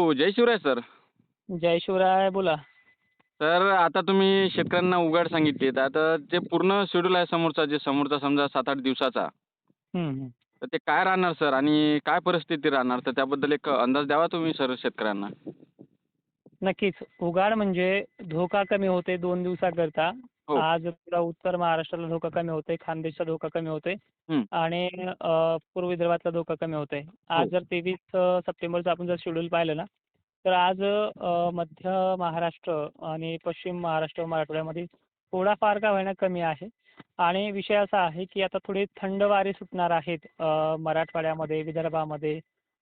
हो जय शिवराय सर. जय शिवराय बोला. तर आता तुम्ही शेतकऱ्यांना उघाड सांगितली तर आता जे पूर्ण शेड्यूल आहे समोरचा जे समोरचा समजा सात आठ दिवसाचा. तर ते काय राहणार सर? आणि काय परिस्थिती राहणार? तर त्याबद्दल एक अंदाज द्यावा तुम्ही सर शेतकऱ्यांना. नक्कीच. उगाड म्हणजे धोका कमी होते दोन दिवसाकरता. आज तुला उत्तर महाराष्ट्राला धोका कमी होतोय खानदेशचा धोका कमी होतोय. आणि पूर्व विदर्भातला धोका कमी होतोय आज हो. जर तेवीस सप्टेंबरचं आपण जर शेड्यूल पाहिलं ना तर आज मध्य महाराष्ट्र आणि पश्चिम महाराष्ट्र मराठवाड्यामध्ये थोडाफार का होईना कमी आहे आणि विषय असा आहे की आता थोडे थंड वारे सुटणार आहेत मराठवाड्यामध्ये विदर्भामध्ये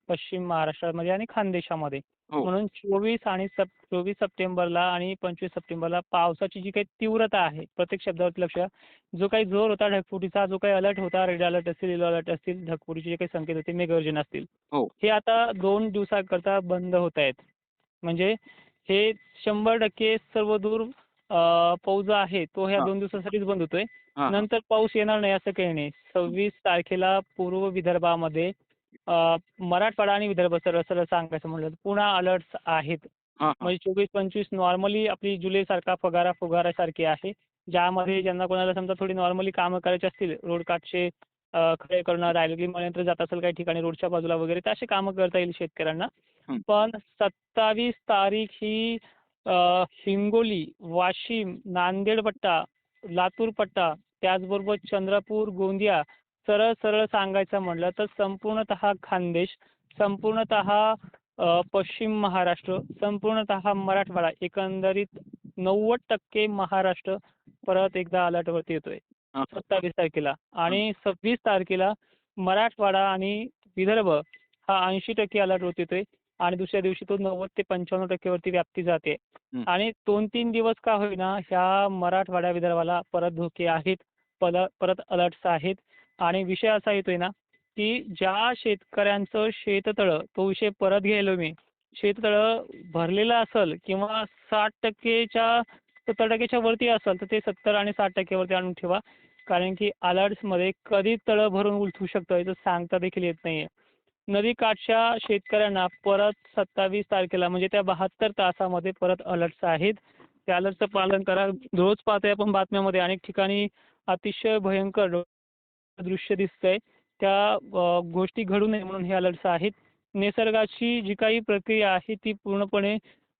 पश्चिम महाराष्ट्रामध्ये आणि खानदेशामध्ये हो. म्हणून चोवीस आणि सप चोवीस सप्टेंबरला आणि पंचवीस सप्टेंबरला पावसाची जी काही तीव्रता आहे प्रत्येक शब्दावरती लक्ष द्या. जो काही जोर होता ढगफुटीचा जो काही अलर्ट होता रेड अलर्ट असतील येलो अलर्ट असतील ढगफुटीचे जे काही संकेत होते मेघगर्जन असतील हो. हे आता दोन दिवसाकरता बंद होत आहेत म्हणजे हे शंभर टक्के सर्व दूर अ, पाऊस जो आहे तो ह्या हा. दोन दिवसासाठीच बंद होतोय हां नंतर पाऊस येणार नाही असं काही नाही सव्वीस तारखेला पूर्व विदर्भामध्ये मराठवाडा आणि विदर्भ सरळ सरळ सांगायचं म्हणलं पुन्हा अलर्ट्स आहेत. म्हणजे चोवीस पंचवीस नॉर्मली आपली जुलैसारखा फुगारा फुगारासारखी आहे. ज्यामध्ये ज्यांना कोणाला समजा थोडी नॉर्मली कामं करायची असतील रोड काठचे अ, खडे करणं रायगडी मळ्यानंतर जात असेल काही ठिकाणी रोडच्या बाजूला वगैरे तर अशी कामं करता येईल शेतकऱ्यांना. पण सत्तावीस तारीख ही हिंगोली वाशिम नांदेड पट्टा लातूर पट्टा त्याचबरोबर चंद्रपूर गोंदिया सरळ सरळ सांगायचं म्हटलं तर संपूर्णतः खानदेश संपूर्णतः पश्चिम महाराष्ट्र संपूर्णतः मराठवाडा एकंदरीत नव्वद टक्के महाराष्ट्र परत एकदा अलर्टवरती येतोय. सत्तावीस तारखेला आणि सव्वीस तारखेला मराठवाडा आणि विदर्भ हा ऐंशी टक्के अलर्टवरती येतोय आणि दुसऱ्या दिवशी तो नव्वद ते पंच्याण्णव टक्केवरती व्याप्ती जाते. आणि दोन तीन दिवस का होईना ह्या मराठवाडा विदर्भाला परत धोके आहेत परत अलर्ट्स आहेत. आणि विषय असा येतोय ना की ज्या शेतकऱ्यांचं शेततळं तो विषय परत घ्यायलो मी. शेततळं भरलेलं असेल किंवा साठ टक्केच्या सत्तर टक्केच्या वरती असेल तर ते सत्तर आणि साठ टक्क्यावरती आणून ठेवा. कारण की अलर्ट्समध्ये कधी तळं भरून उलथू शकतं याचं सांगता देखील येत नाहीये. नदीकाठच्या शेतकऱ्यांना परत सत्तावीस तारखेला म्हणजे त्या बहात्तर तासामध्ये परत अलर्ट्स आहेत. त्या अलर्टचं पालन करा. रोज पाहतोय आपण बातम्यामध्ये. अनेक ठिकाणी अतिशय भयंकर दृश्य दिसतंय. त्या गोष्टी घडू नये म्हणून हे अलर्ट्स आहेत. निसर्गाची जी काही प्रक्रिया आहे ती पूर्णपणे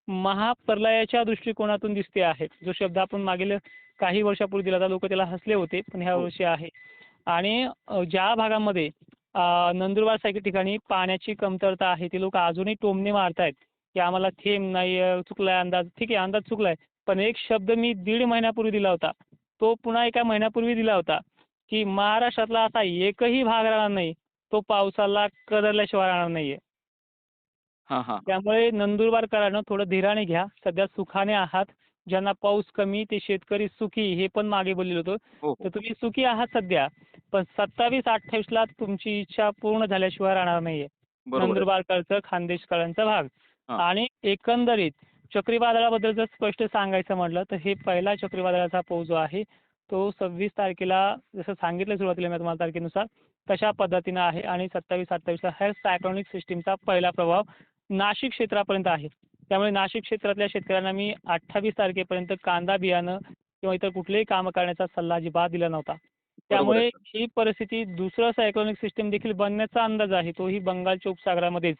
महाप्रलयाच्या दृष्टिकोनातून दिसते आहे. जो शब्द आपण मागील काही वर्षापूर्वी दिला होता लोक त्याला हसले होते पण ह्या हो. वर्षी आहे. आणि ज्या भागामध्ये नंदुरबार सारख्या ठिकाणी पाण्याची कमतरता आहे ते लोक अजूनही टोमणे मारतायत. की आम्हाला थेंब नाही चुकलाय अंदाज. ठीक आहे अंदाज चुकलाय. पण एक शब्द मी दीड महिन्यापूर्वी दिला होता. तो पुन्हा एका महिन्यापूर्वी दिला होता. की महाराष्ट्रातला असा एकही भाग राहणार नाही. तो पावसाला कदरल्याशिवाय राहणार नाहीये. हां हां. त्यामुळे नंदुरबारकरांनो थोडं धीराने घ्या. सध्या सुखाने आहात. ज्यांना पाऊस कमी ते शेतकरी सुखी हे पण मागे बोललेलो होतो. हो तर तुम्ही सुखी आहात सध्या पण सत्तावीस अठ्ठावीसला तुमची इच्छा पूर्ण झाल्याशिवाय राहणार नाहीये. नंदुरबारकरचं खानदेशकरांचा भाग. हां. आणि एकंदरीत चक्रीवादळाबद्दल जर स्पष्ट सांगायचं म्हटलं तर हे पहिला चक्रीवादळाचा पाऊस जो आहे तो सव्वीस तारखेला जसं सांगितलं सुरुवातीला मी तुम्हाला तारखेनुसार तशा पद्धतीनं आहे आणि सत्तावीस अठ्ठावीसला ह्या सायक्लॉनिक सिस्टीमचा पहिला प्रभाव नाशिक क्षेत्रापर्यंत आहे. त्यामुळे नाशिक क्षेत्रातल्या शेतकऱ्यांना मी अठ्ठावीस तारखेपर्यंत कांदा बियाणं किंवा इतर कुठलेही कामं करण्याचा सल्ला अजिबात दिला नव्हता. त्यामुळे ही परिस्थिती दुसरं सायक्लॉनिक सिस्टीम देखील बनण्याचा अंदाज आहे तोही बंगालच्या उपसागरामध्येच.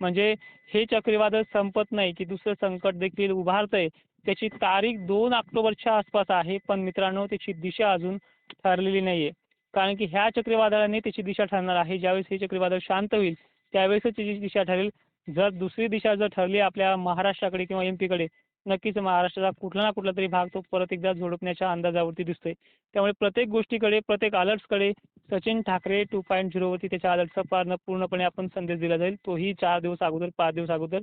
म्हणजे हे चक्रीवादळ संपत नाही की दुसरं संकट देखील उभारतंय. त्याची तारीख दोन ऑक्टोबरच्या आसपास आहे पण मित्रांनो त्याची दिशा अजून ठरलेली नाहीये. कारण की ह्या चक्रीवादळाने त्याची दिशा ठरणार आहे. ज्यावेळेस हे चक्रीवादळ शांत होईल त्यावेळेसच त्याची दिशा ठरेल. जर दुसरी दिशा जर ठरली आपल्या महाराष्ट्राकडे किंवा एम पीकडे नक्कीच महाराष्ट्राचा कुठला ना कुठला तरी भाग तो परत एकदा झोडपण्याच्या अंदाजावरती दिसतोय. त्यामुळे प्रत्येक गोष्टीकडे प्रत्येक अलर्ट्सकडे सचिन ठाकरे टू पॉईंट झिरोवरती त्याच्या अलर्टचा पार पूर्णपणे आपण संदेश दिला जाईल. तोही चार दिवस अगोदर पाच दिवस अगोदर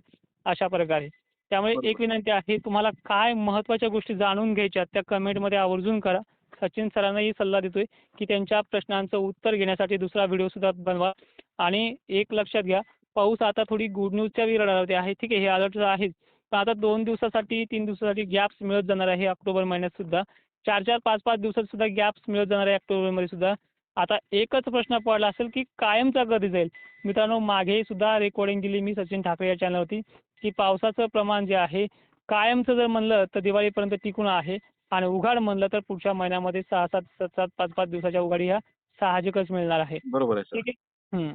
अशा प्रकारे. त्यामुळे. एक विनंती आहे तुम्हाला काय महत्त्वाच्या गोष्टी जाणून घ्यायच्या त्या कमेंटमध्ये आवर्जून करा. सचिन सरांनाही सल्ला देतोय की त्यांच्या प्रश्नांचं उत्तर घेण्यासाठी दुसरा व्हिडिओ सुद्धा बनवा. आणि एक लक्षात घ्या पाऊस आता थोडी गुड न्यूजच्या विराडावरती आहे. ठीक आहे हे अलर्ट आहे पण आता दोन दिवसासाठी तीन दिवसासाठी गॅप्स मिळत जाणार आहे ऑक्टोबर महिन्यात सुद्धा. चार चार पाच पाच दिवसात सुद्धा गॅप्स मिळत जाणार आहे ऑक्टोबरमध्ये सुद्धा. आता एकच प्रश्न पडला असेल की कायमचा कधी जाईल. मित्रांनो मागे सुद्धा रेकॉर्डिंग दिली मी सचिन ठाकरे या चॅनलवरती की पावसाचं प्रमाण जे आहे कायमचं जर म्हणलं तर दिवाळीपर्यंत टिकून आहे. आणि उघाड म्हणलं तर पुढच्या महिन्यामध्ये सहा सात सात सात पाच पाच दिवसाच्या उघाडी ह्या साहजिकच मिळणार आहे. बरोबर आहे ठीक आहे.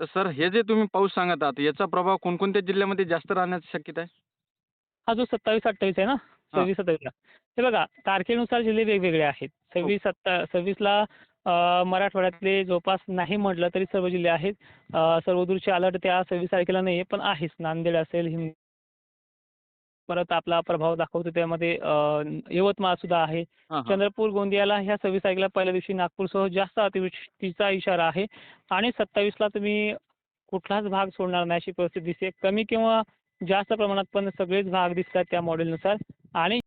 तर सर हे जे तुम्ही पाऊस सांगत आहात याचा प्रभाव कोणकोणत्या जिल्ह्यामध्ये जास्त राहण्याची शक्यता आहे? हा जो सत्तावीस अठ्ठावीस आहे ना? सव्वीस सत्तावीसला हे बघा तारखेनुसार जिल्हे वेगवेगळे आहेत. सव्वीस सत्ता सव्वीसला मराठवाड्यातले जवळपास नाही म्हटलं तरी सर्व जिल्हे आहेत. सर्वदूरचे अलर्ट त्या सव्वीस तारखेला नाही पण आहेच. नांदेड असेल हिंग परत आपला प्रभाव दाखवतो त्यामध्ये यवतमाळ सुद्धा आहे. हां हां. चंद्रपूर गोंदियाला ह्या सव्वीस तारखेला पहिल्या दिवशी नागपूरसह जास्त अतिवृष्टीचा इशारा आहे. आणि सत्तावीसला तुम्ही कुठलाच भाग सोडणार नाही अशी परिस्थिती दिसते. कमी किंवा जास्त प्रमाणात पण सगळेच भाग दिसतात त्या मॉडेलनुसार आणि